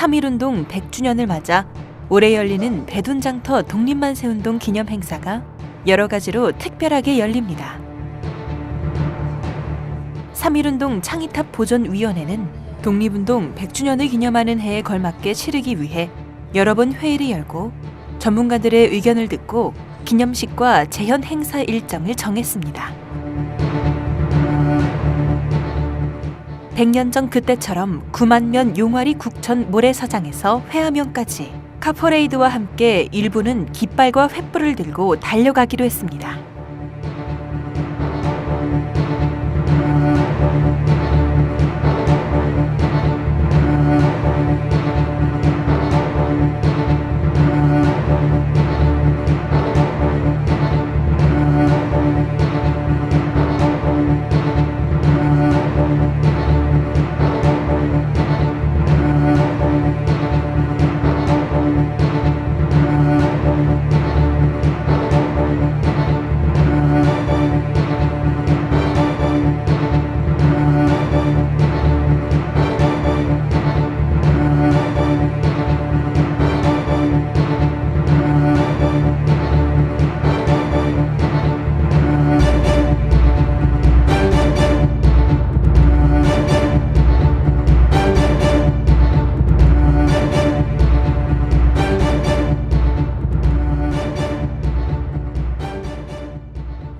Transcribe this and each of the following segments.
3.1운동 100주년을 맞아 올해 열리는 배둔장터 독립만세운동 기념 행사가 여러 가지로 특별하게 열립니다. 3.1운동 창의탑 보존위원회는 독립운동 100주년을 기념하는 해에 걸맞게 치르기 위해 여러 번 회의를 열고 전문가들의 의견을 듣고 기념식과 재현 행사 일정을 정했습니다. 100년 전 그때처럼 9만 면 용화리 국천 모래사장에서 회하면까지 카퍼레이드와 함께 일부는 깃발과 횃불을 들고 달려가기로 했습니다.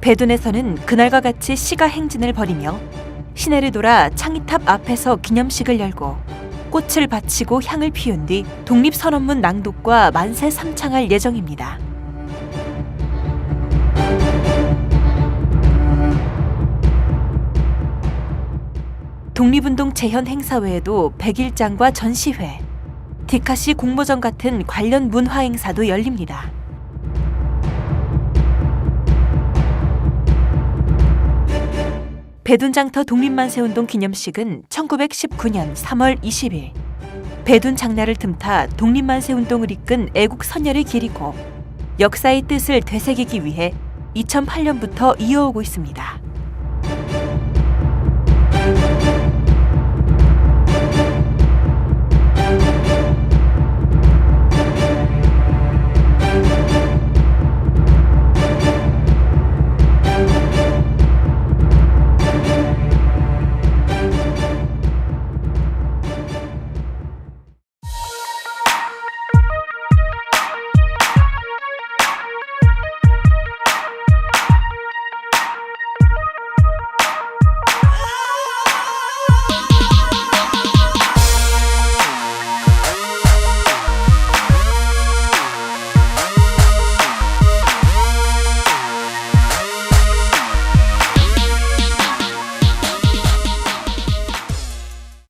배둔에서는 그날과 같이 시가 행진을 벌이며 시내를 돌아 창의탑 앞에서 기념식을 열고 꽃을 바치고 향을 피운 뒤 독립선언문 낭독과 만세 삼창할 예정입니다. 독립운동 재현 행사 외에도 백일장과 전시회, 디카시 공모전 같은 관련 문화 행사도 열립니다. 배둔장터 독립만세운동 기념식은 1919년 3월 20일 배둔 장날을 틈타 독립만세운동을 이끈 애국 선열의 길이고 역사의 뜻을 되새기기 위해 2008년부터 이어오고 있습니다.